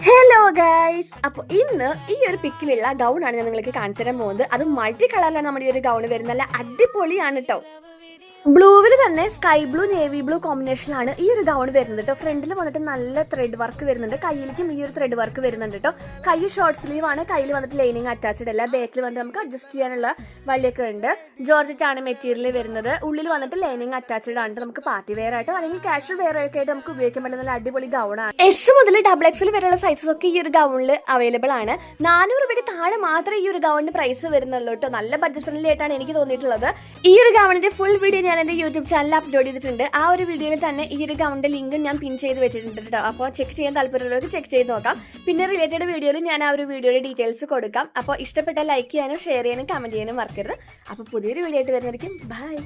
Hello guys അപ്പോൾ ഇന്ന് ഈ ഒരു പിക്കിലുള്ള ഗൗൺ ആണ് ഞാൻ നിങ്ങൾക്ക് കാണിച്ചു തരാൻ പോകുന്നത്. അത് മൾട്ടി കളറിലാണ് നമ്മുടെ ഈ ഒരു ഗൗൺ വരുന്നത്. അടിപൊളിയാണ് കേട്ടോ തന്നെ സ്കൈ ബ്ലൂ നേവി ബ്ലൂ കോമ്പിനേഷനിലാണ് ഈ ഒരു ഗൗൺ വരുന്നത് കേട്ടോ ഫ്രണ്ടിൽ വന്നിട്ട് നല്ല ത്രെഡ് വർക്ക് വരുന്നുണ്ട്. കയ്യിലേക്കും ഈ ഒരു ത്രെഡ് വർക്ക് വരുന്നുണ്ട് കേട്ടോ കൈ ഷോർട്ട് സ്ലീവ് ആണ്. കയ്യിൽ വന്നിട്ട് ലൈനിങ് അറ്റാച്ച്ഡ് അല്ല. ബാക്കിൽ വന്നിട്ട് നമുക്ക് അഡ്ജസ്റ്റ് ചെയ്യാനുള്ള വള്ളിയൊക്കെ ഉണ്ട്. ജോർജറ്റ് ആണ് മെറ്റീരിയൽ വരുന്നത്. ഉള്ളിൽ വന്നിട്ട് ലൈനിങ് അറ്റാച്ച്ഡ് ആണ് നമുക്ക് പാർട്ടി വെയർ ആയിട്ടോ. അല്ലെങ്കിൽ കാഷ്വൽ വെയർ ഒക്കെ ആയിട്ട് നമുക്ക് ഉപയോഗിക്കാൻ പറ്റുന്ന നല്ല അടിപൊളി ഗൗൺ ആണ്. എസ് മുതൽ ഡബിൾ എക്സിൽ വരെയുള്ള സൈസസ് ഒക്കെ ഈ ഒരു ഗൗണിൽ അവൈലബിൾ ആണ്. നാനൂറ് രൂപയ്ക്ക് താഴെ മാത്രമേ ഈ ഒരു ഗൗണിന്റെ പ്രൈസ് വരുന്നുള്ളൂ കേട്ടോ നല്ല ബഡ്ജറ്റ് ഫ്രണ്ട്ലി ആയിട്ടാണ് എനിക്ക് തോന്നിയിട്ടുള്ളത്. ഈ ഒരു ഗൗണിന്റെ ഫുൾ വീഡിയോ ഞാൻ എന്റെ യൂട്യൂബ് ചാനലിൽ അപ്ലോഡ് ചെയ്തിട്ടുണ്ട്. ആ ഒരു വീഡിയോയിൽ തന്നെ ഈ ഒരു അക്കൗണ്ട് ലിങ്ക് ഞാൻ പിൻ ചെയ്ത് വെച്ചിട്ടുണ്ട് കേട്ടോ അപ്പോൾ ചെക്ക് ചെയ്യാൻ താല്പര്യമുള്ളവർക്ക് ചെക്ക് ചെയ്ത് നോക്കാം. പിന്നെ റിലേറ്റഡ് വീഡിയോയിൽ ഞാൻ ആ ഒരു വീഡിയോയുടെ ഡീറ്റെയിൽസ് കൊടുക്കാം. അപ്പോൾ ഇഷ്ടപ്പെട്ട ലൈക്ക് ചെയ്യാനും ഷെയർ ചെയ്യാനും കമന്റ് ചെയ്യാനും മറക്കരുത്. അപ്പോൾ പുതിയൊരു വീഡിയോ ആയിട്ട് വരുന്നതായിരിക്കും ബൈ